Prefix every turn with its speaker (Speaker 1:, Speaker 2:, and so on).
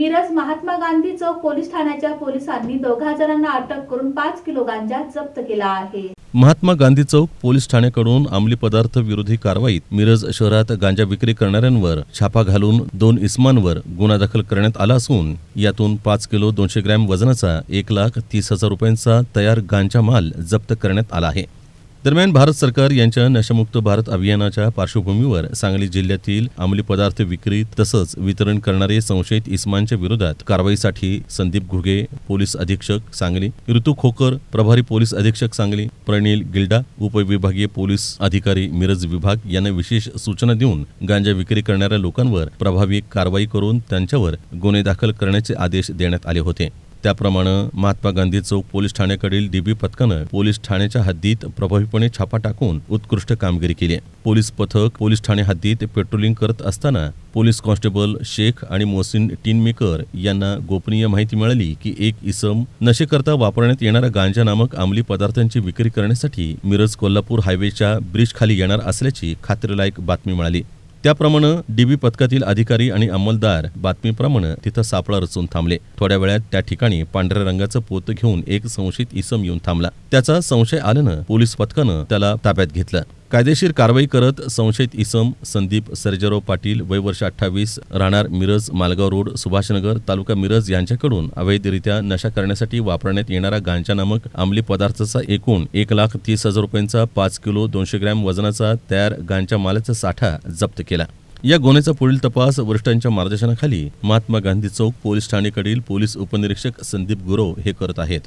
Speaker 1: मिरज महात्मा गांधी चौक police ठाण्याच्या पोलिसांनी दोघा जणांना अटक करून पाच किलो गांजा जप्त केला आहे.
Speaker 2: महात्मा गांधी चौक पोलीस ठाण्याकडून अंमली पदार्थ विरोधी कारवाईत मिरज शहरात गांजा विक्री करणाऱ्यांवर छापा घालून दोन इस्मांवर गुन्हा दाखल करण्यात आला असून यातून पाच किलो दोनशे ग्रॅम वजनाचा एक लाख तीस हजार रुपयांचा तयार गांजा माल जप्त करण्यात आला आहे. दरम्यान भारत सरकार यांच्या नशामुक्त भारत अभियानाच्या पार्श्वभूमीवर सांगली जिल्ह्यातील अंमली पदार्थ विक्री तसंच वितरण करणारे संशयित इस्मांच्या विरोधात कारवाईसाठी संदीप घुगे पोलीस अधीक्षक सांगली ऋतू खोकर प्रभारी पोलीस अधीक्षक सांगली प्रणील गिल्डा उपविभागीय पोलीस अधिकारी मिरज विभाग यांना विशेष सूचना देऊन गांजा विक्री करणाऱ्या लोकांवर प्रभावी कारवाई करून त्यांच्यावर गुन्हे दाखल करण्याचे आदेश देण्यात आले होते. त्याप्रमाणे महात्मा गांधी चौक पोलीस ठाण्याकडील डीबी पथकानं पोलीस ठाण्याच्या हद्दीत प्रभावीपणे छापा टाकून उत्कृष्ट कामगिरी केली पोलीस पथक पोलीस ठाणे हद्दीत पेट्रोलिंग करत असताना पोलीस कॉन्स्टेबल शेख आणि मोहसिन टिनमेकर यांना गोपनीय माहिती मिळाली की एक इसम नशेकरता वापरण्यात येणाऱ्या गांजा नामक अंमली पदार्थांची विक्री करण्यासाठी मिरज कोल्हापूर हायवेच्या ब्रिज खाली येणार असल्याची खात्रीलायक बातमी मिळाली. त्याप्रमाणे डीबी पथकातील अधिकारी आणि अंमलदार बातमीप्रमाणे तिथं सापळा रचून थांबले. थोड्या वेळात त्या ठिकाणी पांढऱ्या रंगाचं पोत घेऊन एक संशयित इसम येऊन थांबला. त्याचा संशय आल्यानं पोलीस पथकानं त्याला ताब्यात घेतलं. कायदेशीर कारवाई करत संशयित इसम संदीप सर्जेराव पाटील वय वर्ष अठ्ठावीस राहणार मिरज मालगाव रोड सुभाषनगर तालुका मिरज यांच्याकडून अवैधरित्या नशा करण्यासाठी वापरण्यात येणारा गांजा नामक अंमली पदार्थाचा एकूण एक लाख तीस हजार रुपयांचा पाच किलो दोनशे ग्रॅम वजनाचा तयार गांजा मालाचा साठा जप्त केला. या गुन्ह्याचा पुढील तपास वरिष्ठांच्या मार्गदर्शनाखाली महात्मा गांधी चौक पोलीस ठाणेकडील पोलीस उपनिरीक्षक संदीप गुरव हे करत आहेत.